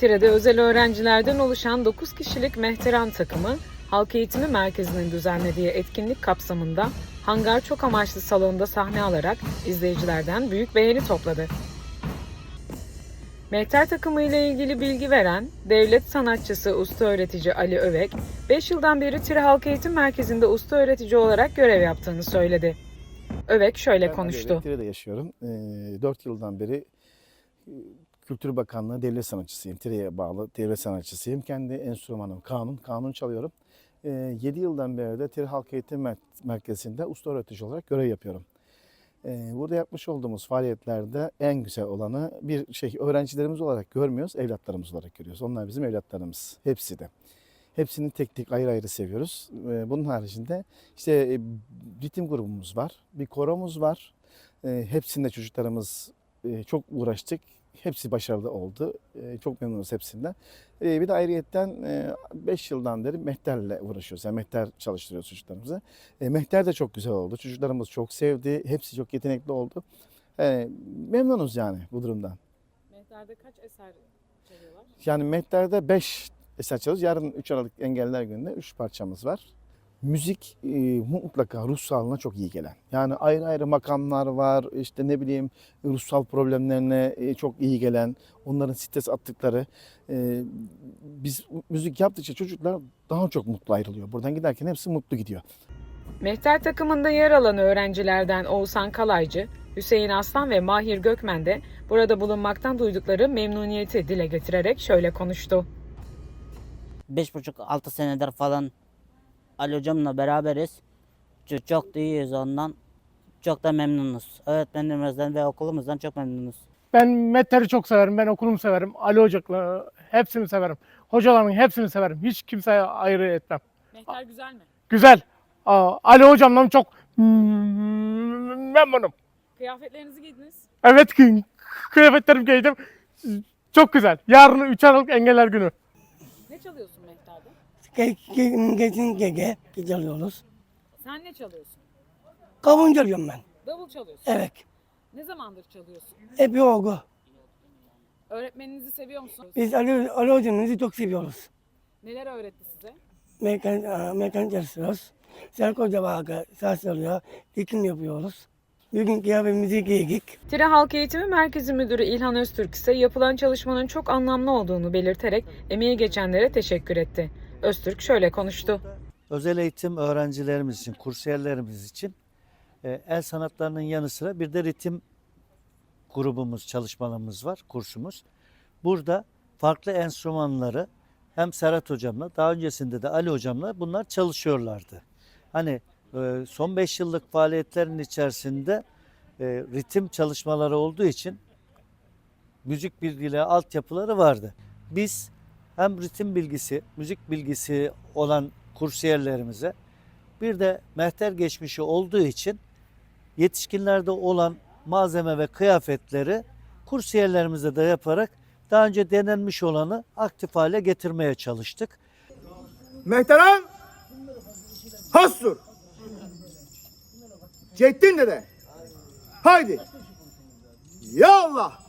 Tire'de özel öğrencilerden oluşan 9 kişilik mehteran takımı, Halk Eğitimi Merkezi'nin düzenlediği etkinlik kapsamında Hangar Çok Amaçlı Salon'da sahne alarak izleyicilerden büyük beğeni topladı. Mehter takımı ile ilgili bilgi veren devlet sanatçısı usta öğretici Ali Övek, 5 yıldan beri Tire Halk Eğitim Merkezi'nde usta öğretici olarak görev yaptığını söyledi. Övek şöyle Ben konuştu. Ali Tire'de yaşıyorum. 4 yıldan beri Kültür Bakanlığı devlet sanatçısıyım. Tire'ye bağlı devlet sanatçısıyım. Kendi enstrümanım kanun. Kanun çalıyorum. 7 yıldan beri de Tire Halk Eğitim Mer- Merkezi'nde usta öğretici olarak görev yapıyorum. E, Burada yapmış olduğumuz faaliyetlerde en güzel olanı bir şey öğrencilerimiz olarak görmüyoruz, evlatlarımız olarak görüyoruz. Onlar bizim evlatlarımız. Hepsi de. Hepsini tek tek ayrı ayrı seviyoruz. E, Bunun haricinde işte e, ritim grubumuz var, bir koromuz var. E, hepsinde çocuklarımız e, çok uğraştık. Hepsi başarılı oldu. E, çok memnunuz hepsinden. E, bir de ayrıyetten 5 yıldan beri mehterle uğraşıyoruz. Yani mehter çalıştırıyoruz çocuklarımıza. E, mehter de çok güzel oldu. Çocuklarımız çok sevdi. Hepsi çok yetenekli oldu. E, memnunuz yani bu durumdan. Mehter'de kaç eser çalıyorlar? Yani Mehter'de 5 eser çalıyoruz. Yarın 3 Aralık Engeller Günü'nde 3 parçamız var. Müzik e, mutlaka ruh sağlığına çok iyi gelen. Yani ayrı ayrı makamlar var. işte ne bileyim ruhsal problemlerine e, çok iyi gelen. Onların stres attıkları. e, biz müzik yaptıkça çocuklar daha çok mutlu ayrılıyor. Buradan giderken hepsi mutlu gidiyor. Mehter takımında yer alan öğrencilerden Oğuzhan Kalaycı, Hüseyin Aslan ve Mahir Gökmen de burada bulunmaktan duydukları memnuniyeti dile getirerek şöyle konuştu. Beş buçuk altı senedir falan Ali hocamla beraberiz. Çok, çok da iyiyiz ondan. Çok da memnunuz. Öğretmenlerimizden ve okulumuzdan çok memnunuz. Ben Metter'i çok severim. Ben okulumu severim. Ali Ocak'la hepsini severim. Hocaların hepsini severim. Hiç kimseye ayrı etmem. Mehter güzel mi? Güzel. Aa, Ali Hocam'dan çok memnunum. Kıyafetlerinizi giydiniz. Evet ki kıyafetlerimi giydim. Çok güzel. Yarın 3 Aralık Engeller Günü. Ne çalıyorsun Mehter'de? Geçin gege çalıyoruz. Sen ne çalıyorsun? Kavun çalıyorum ben. Davul çalıyorsun. Evet. Ne zamandır çalıyorsun? Hep olgu. Öğretmeninizi seviyor musunuz? Biz Ali, Ali hocamızı çok seviyoruz. Neler öğretti size? Mekan, mekan çalışıyoruz. Serko Hoca vakı saz çalıyor. Dikim yapıyoruz. Bugün kıyafetimizi giydik. Tire Halk Eğitimi Merkezi Müdürü İlhan Öztürk ise yapılan çalışmanın çok anlamlı olduğunu belirterek emeği geçenlere teşekkür etti. Öztürk şöyle konuştu. özel eğitim öğrencilerimiz için, kursiyerlerimiz için e, el sanatlarının yanı sıra bir de ritim grubumuz, çalışmalarımız var, kursumuz. Burada farklı enstrümanları hem Serhat hocamla, daha öncesinde de Ali hocamla bunlar çalışıyorlardı. Hani e, son 5 yıllık faaliyetlerin içerisinde e, ritim çalışmaları olduğu için müzik bilgileri, altyapıları vardı. Biz hem ritim bilgisi, müzik bilgisi olan kursiyerlerimize bir de mehter geçmişi olduğu için yetişkinlerde olan malzeme ve kıyafetleri kursiyerlerimize de yaparak daha önce denenmiş olanı aktif hale getirmeye çalıştık. Mehteran Hastur. Cettin dede. Haydi. Ya Allah